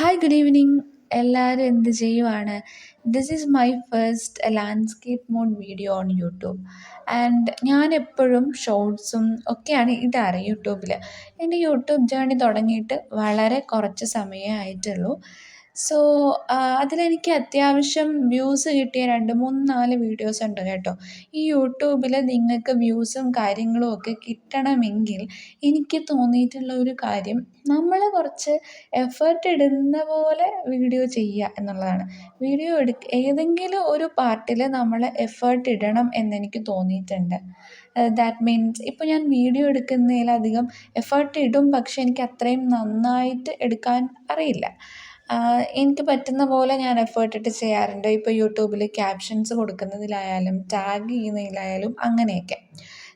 Hi good evening എല്ലാവരും എന്ത് ചെയ്യുവാണ്? This is my first landscape mode video on YouTube and ഞാൻ എപ്പോഴും ഷോർട്സും ഒക്കെയാണ് ഇടാറ് യൂട്യൂബിൽ എന്റെ യൂട്യൂബ് ജേണി തുടങ്ങിയിട്ട് വളരെ കുറച്ച് സമയമേ ആയിട്ടുള്ളൂ. സോ അതിലെനിക്ക് അത്യാവശ്യം വ്യൂസ് കിട്ടിയ രണ്ട് മൂന്ന് നാല് വീഡിയോസ് ഉണ്ട് കേട്ടോ. ഈ യൂട്യൂബിൽ നിങ്ങൾക്ക് വ്യൂസും കാര്യങ്ങളും ഒക്കെ കിട്ടണമെങ്കിൽ എനിക്ക് തോന്നിയിട്ടുള്ള ഒരു കാര്യം നമ്മൾ കുറച്ച് എഫേർട്ട് ഇടുന്ന പോലെ വീഡിയോ ചെയ്യുക എന്നുള്ളതാണ്. വീഡിയോ എടു ഏതെങ്കിലും ഒരു പാർട്ടിൽ നമ്മൾ എഫേർട്ട് ഇടണം എന്നെനിക്ക് തോന്നിയിട്ടുണ്ട്. ദാറ്റ് മീൻസ് ഇപ്പോൾ ഞാൻ വീഡിയോ എടുക്കുന്നതിലധികം എഫേർട്ട് ഇടും പക്ഷേ എനിക്ക് അത്രയും നന്നായിട്ട് എടുക്കാൻ അറിയില്ല. എനിക്ക് പറ്റുന്ന പോലെ ഞാൻ എഫേർട്ട് ഇട്ട് ചെയ്യാറുണ്ട്. ഇപ്പോൾ യൂട്യൂബിൽ ക്യാപ്ഷൻസ് കൊടുക്കുന്നതിലായാലും ടാഗ് ചെയ്യുന്നതിലായാലും അങ്ങനെയൊക്കെ.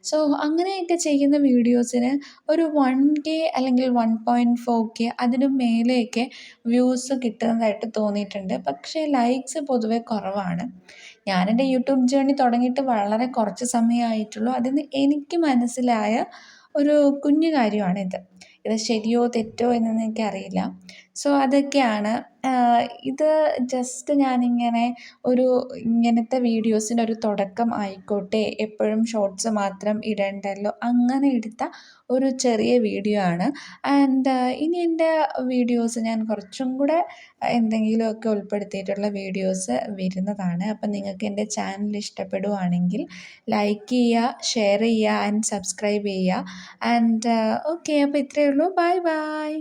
സോ അങ്ങനെയൊക്കെ ചെയ്യുന്ന വീഡിയോസിന് ഒരു വൺ കെ അല്ലെങ്കിൽ വൺ പോയിന്റ് ഫോർ കെ അതിന് മേലെയൊക്കെ വ്യൂസ് കിട്ടുന്നതായിട്ട് തോന്നിയിട്ടുണ്ട്. പക്ഷേ ലൈക്സ് പൊതുവേ കുറവാണ്. ഞാനെന്റെ യൂട്യൂബ് ജേണി തുടങ്ങിയിട്ട് വളരെ കുറച്ച് സമയമായിട്ടുള്ളൂ. അതിന് എനിക്ക് മനസ്സിലായ ഒരു കുഞ്ഞു കാര്യമാണിത്. ഇത് ശരിയോ തെറ്റോ എന്നൊന്നും എനിക്കറിയില്ല. സോ അതൊക്കെയാണ്. ഇത് ജസ്റ്റ് ഞാനിങ്ങനെ ഒരു ഇങ്ങനത്തെ വീഡിയോസിന്റെ ഒരു തുടക്കം ആയിക്കോട്ടെ. എപ്പോഴും ഷോർട്സ് മാത്രം ഇടണ്ടല്ലോ. അങ്ങനെ എടുത്ത ഒരു ചെറിയ വീഡിയോ ആണ്. ആൻഡ് ഇനി എന്റെ വീഡിയോസ് ഞാൻ കുറച്ചും കൂടെ എന്തെങ്കിലുമൊക്കെ ഉൾപ്പെടുത്തിയിട്ടുള്ള വീഡിയോസ് വരുന്നതാണ്. അപ്പം നിങ്ങൾക്ക് എന്റെ ചാനൽ ഇഷ്ടപ്പെടുവാണെങ്കിൽ ലൈക്ക് ചെയ്യുക ഷെയർ ചെയ്യുക ആൻഡ് സബ്സ്ക്രൈബ് ചെയ്യുക. ആൻഡ് ഓക്കെ അപ്പോൾ ഇത്രയേ ഉള്ളൂ. Bye bye